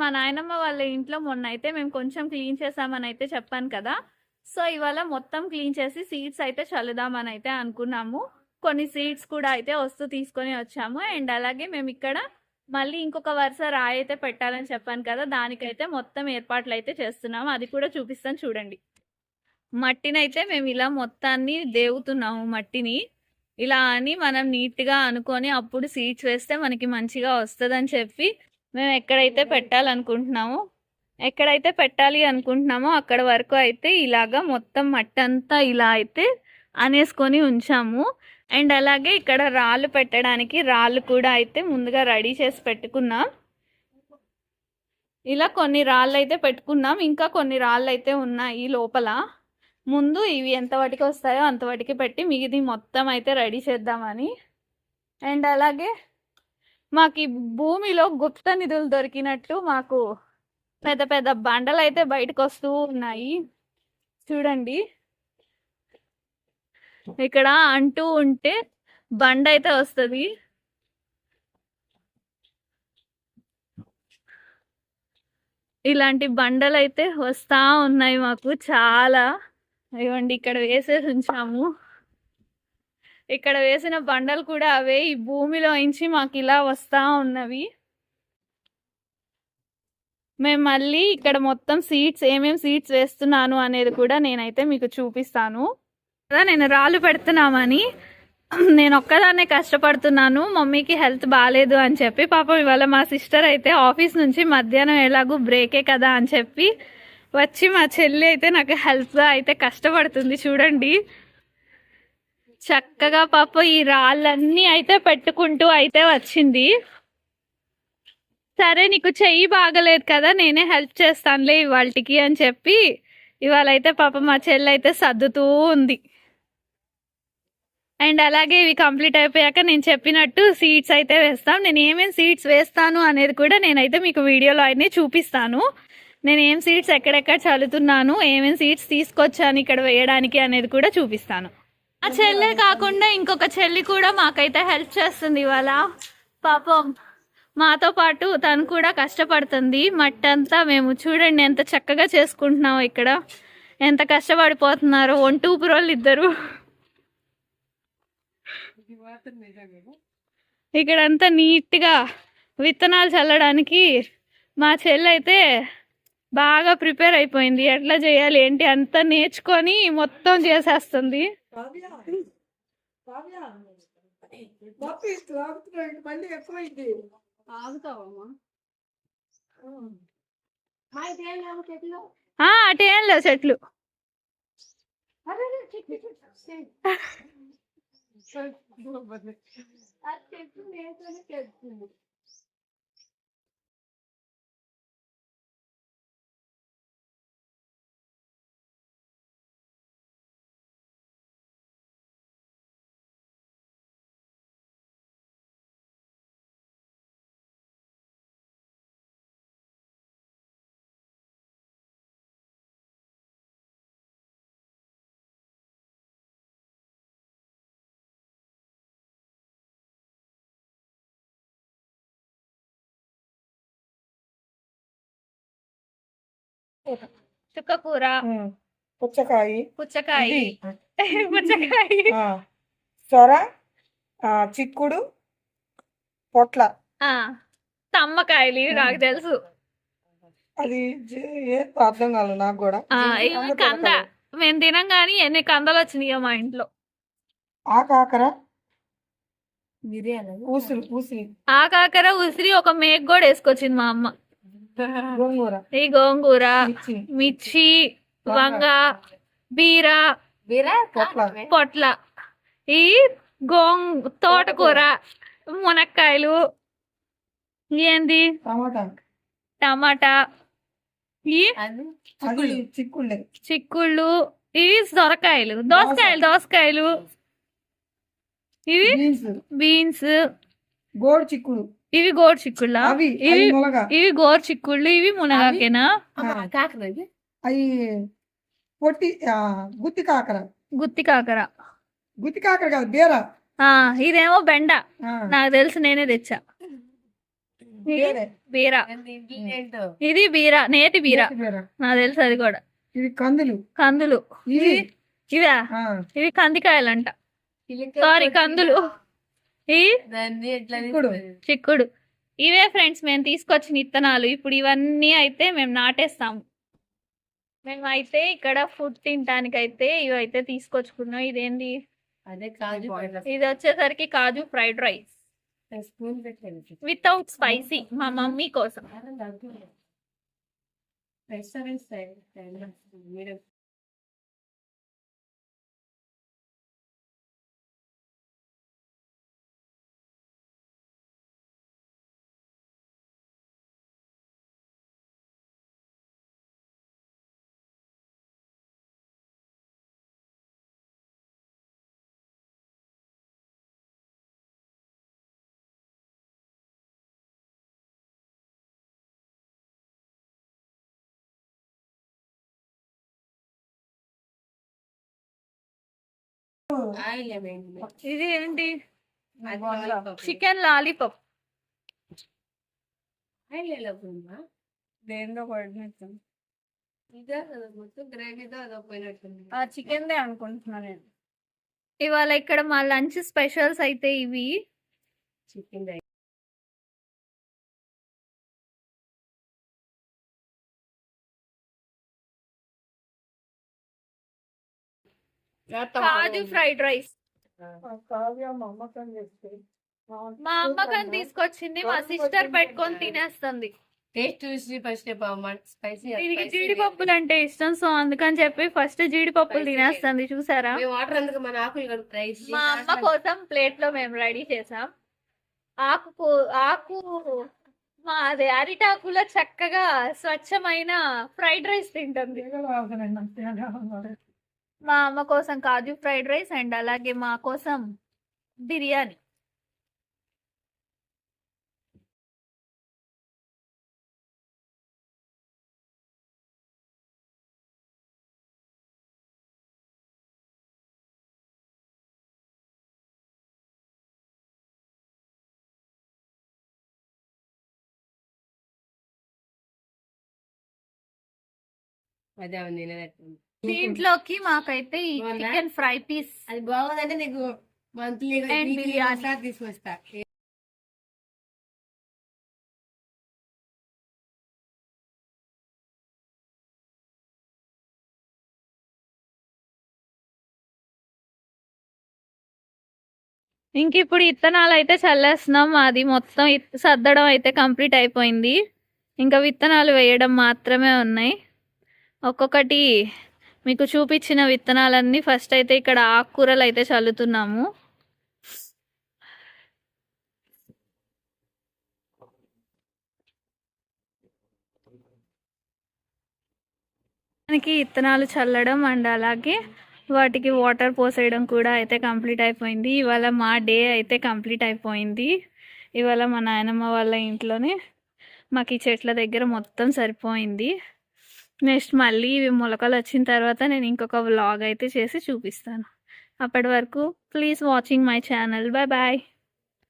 మా నాయనమ్మ వాళ్ళ ఇంట్లో మొన్న అయితే మేము కొంచెం క్లీన్ చేసామని అయితే చెప్పాను కదా. సో ఇవాళ మొత్తం క్లీన్ చేసి సీడ్స్ అయితే చల్లుదామని అయితే అనుకున్నాము. కొన్ని సీడ్స్ కూడా అయితే వస్తూ తీసుకొని వచ్చాము. అండ్ అలాగే మేము ఇక్కడ మళ్ళీ ఇంకొక వరుస రాయి అయితే పెట్టాలని చెప్పాను కదా. దానికైతే మొత్తం ఏర్పాట్లు అయితే చేస్తున్నాము అది కూడా చూపిస్తాను చూడండి. మట్టిని అయితే మేము ఇలా మొత్తాన్ని దేవుతున్నాము మట్టిని. ఇలా అని మనం నీట్గా అనుకొని అప్పుడు సీడ్స్ వేస్తే మనకి మంచిగా వస్తుందని చెప్పి మేము ఎక్కడైతే పెట్టాలనుకుంటున్నామో ఎక్కడైతే పెట్టాలి అనుకుంటున్నామో అక్కడ వరకు అయితే ఇలాగా మొత్తం మట్టి అంతా ఇలా అయితే అనేసుకొని ఉంచాము. అండ్ అలాగే ఇక్కడ రాళ్ళు పెట్టడానికి రాళ్ళు కూడా అయితే ముందుగా రెడీ చేసి పెట్టుకున్నాం. ఇలా కొన్ని రాళ్ళు అయితే పెట్టుకున్నాం. ఇంకా కొన్ని రాళ్ళు అయితే ఉన్నాయి లోపల. ముందు ఇవి ఎంత వాటికి వస్తాయో అంత వాటికి పెట్టి మిగిది మొత్తం అయితే రెడీ చేద్దామని. అండ్ అలాగే మాకు ఈ భూమిలో గుప్త నిధులు దొరికినట్టు మాకు పెద్ద పెద్ద బండలు అయితే బయటకు వస్తూ ఉన్నాయి. చూడండి. ఇక్కడ అంటూ ఉంటే బండ అయితే వస్తుంది. ఇలాంటి బండలు అయితే వస్తా ఉన్నాయి మాకు చాలా. ఇవ్వండి ఇక్కడ వేసేసి ఉంచాము. ఇక్కడ వేసిన బండలు కూడా అవే. ఈ భూమిలో నుంచి మాకు ఇలా వస్తా ఉన్నవి. మేము మళ్ళీ ఇక్కడ మొత్తం సీట్స్ ఏమేం సీట్స్ వేస్తున్నాను అనేది కూడా నేనైతే మీకు చూపిస్తాను. కదా నేను రాళ్ళు పెడుతున్నామని. నేను ఒక్కదాన్నే కష్టపడుతున్నాను. మమ్మీకి హెల్త్ బాగాలేదు అని చెప్పి. పాపం ఇవాళ మా సిస్టర్ అయితే ఆఫీస్ నుంచి మధ్యాహ్నం ఎలాగూ బ్రేకే కదా అని చెప్పి వచ్చి మా చెల్లి అయితే నాకు హెల్ప్గా అయితే కష్టపడుతుంది. చూడండి. చక్కగా పాప ఈ రాళ్ళన్నీ అయితే పెట్టుకుంటూ అయితే వచ్చింది. సరే నీకు చెయ్యి బాగలేదు కదా నేనే హెల్ప్ చేస్తానులే ఇవాళకి అని చెప్పి ఇవాళ అయితే పాప మా చెల్లి అయితే సర్దుతూ ఉంది. అండ్ అలాగే ఇవి కంప్లీట్ అయిపోయాక నేను చెప్పినట్టు సీట్స్ అయితే వేస్తాం. నేను ఏమేమి సీట్స్ వేస్తాను అనేది కూడా నేనైతే మీకు వీడియోలో అయితే చూపిస్తాను. నేను ఏం సీట్స్ ఎక్కడెక్కడ చల్లుతున్నాను ఏమేమి సీట్స్ తీసుకొచ్చాను ఇక్కడ వేయడానికి అనేది కూడా చూపిస్తాను. చెల్లె కాకుండా ఇంకొక చెల్లి కూడా మాకైతే హెల్ప్ చేస్తుంది ఇవాళ. పాపం మాతో పాటు తను కూడా కష్టపడుతుంది. మట్టంతా మేము చూడండి ఎంత చక్కగా చేసుకుంటున్నామో ఇక్కడ. ఎంత కష్టపడిపోతున్నారు ఒంటూపు రోజులు ఇద్దరు. ఇక్కడంతా నీట్గా విత్తనాలు చల్లడానికి మా చెల్లి అయితే బాగా ప్రిపేర్ అయిపోయింది. ఎట్లా చేయాలి ఏంటి అంతా నేర్చుకొని మొత్తం చేసేస్తుంది. మొత్తం ఇస్తూ ఆగుతున్నాడు మళ్ళీ ఎక్కువైంది ఆగుతావమ్మా. మా ఇంటి ఏం లేవు చెట్లు. అటేం చెట్లు. చుక్కకూర పుచ్చకాయ. పుచ్చకాయ. పుచ్చకాయ. సొర చిక్కుడు పొట్ల. ఆ, తమ్మకాయలు ఇవి నాకు తెలుసు. అది అర్థం కాలేదు నాకు కూడా. కంద. కంద. మేము తినం కానీ ఎన్ని కందలు వచ్చినాయో మా ఇంట్లో. ఆ కాకర మిరియాలు ఊసిరి ఊసిరి ఆ కాకర ఉసిరి ఒక మేక కూడా వేసుకొచ్చింది మా అమ్మ. గోంగూర. ఈ గోంగూర మిర్చి. వంగ. బీర వీరా పొట్ల. పొట్ల. ఈ గోంగ్ తోటకూర మునక్కాయలు ఏంది? టమాటా. టమాటా. ఈ చిక్కుళ్ళే. చిక్కుళ్ళు. ఇవి సొరకాయలు. దోసకాయలు దోసకాయలు. ఇవి బీన్స్. బీన్స్. గోడు చిక్కుడు ఇవి గోరు చిక్కుళ్ళ? ఇవి ఇవి గోరు చిక్కుళ్ళు ఇవి మునగాకేనా? అవి? పొట్టి గుత్తి కాకర. గుత్తి కాకర. గుత్తి కాకర కాదు బీర. ఆ ఇదేమో బెండ. నాకు తెలుసు నేనే తెచ్చా. బీరా. ఏంటో ఇది బీరా నేతి బీరా. నాకు తెలుసు అది కూడా. ఇది కందులు. కందులు. ఇది ఇవా ఆ, ఇవి కందికాయలంట. సారీ కందులు. ఇవి చిక్కుడు. ఇవే ఫ్రెండ్స్ మేము తీసుకొచ్చిన విత్తనాలు. ఇప్పుడు ఇవన్నీ అయితే మేము నాటేస్తాము. మేము అయితే ఇక్కడ ఫుడ్ తినడానికి అయితే ఇవి అయితే తీసుకొచ్చుకున్నాం. ఇదేంది? అదే కాజు ఇది వచ్చేసరికి kaju fried rice. Without spicy మా మమ్మీ కోసం. ఇది ఏంటి. చికెన్ లాలీపాప్ ఆయిల్ ఎలా పోయిందా? దేనిలో పడినట్టు ఇదే కదా మొత్తం గ్రేవీతో అదో పోయినట్టుంది. ఆ చికెన్ దే అనుకుంటున్నా నేను. ఇవాళ ఇక్కడ మా లంచ్ స్పెషల్స్ అయితే ఇవి. Chicken kaju fried rice. మా అమ్మకం అమ్మకని తీసుకొచ్చింది మా సిస్టర్ పెట్టుకొని తినేస్తుంది. టేస్ట్ చూసి ఫస్ట్ స్పైసీ దీనికి జీడిపప్పులు అంటే ఇష్టం సో అందుకని చెప్పి ఫస్ట్ జీడిపప్పులు. తినేస్తుంది చూసారా? వాటర్ మన ఆకులు మా అమ్మ కోసం ప్లేట్లో మేము రెడీ చేసాం. ఆకు ఆకు మా అదే అరిటాకులో చక్కగా స్వచ్ఛమైన ఫ్రైడ్ రైస్ తింటుంది. మా అమ్మ కోసం కాజు ఫ్రైడ్ రైస్ అండ్ అలాగే మా కోసం బిర్యానీ. అదే ఉంది దీంట్లోకి మాకైతే ఈ? చికెన్ ఫ్రై పీస్ అది బాగుందంటే నీకు మంత్లీ బిర్యానీ. తీసుకొస్తా ఇంక ఇప్పుడు ఇత్తనాలు అయితే చల్లేస్తున్నాం అది మొత్తం సర్దడం అయితే కంప్లీట్ అయిపోయింది ఇంకా విత్తనాలు వేయడం మాత్రమే ఉన్నాయి ఒక్కొక్కటి మీకు చూపించిన విత్తనాలన్నీ ఫస్ట్ అయితే ఇక్కడ ఆకుకూరలు అయితే చల్లుతున్నాము. మనకి విత్తనాలు చల్లడం అండ్ అలాగే వాటికి వాటర్ పోసేయడం కూడా అయితే కంప్లీట్ అయిపోయింది. ఇవాళ మా డే అయితే కంప్లీట్ అయిపోయింది. ఇవాళ మా నాయనమ్మ వాళ్ళ ఇంట్లోనే మాకు ఈ చెట్ల దగ్గర మొత్తం సరిపోయింది. నెక్స్ట్ మళ్ళీ ఇవి మొలకలు వచ్చిన తర్వాత నేను ఇంకొక వ్లాగ్ అయితే చేసి చూపిస్తాను. అప్పటి వరకు please watching my channel bye bye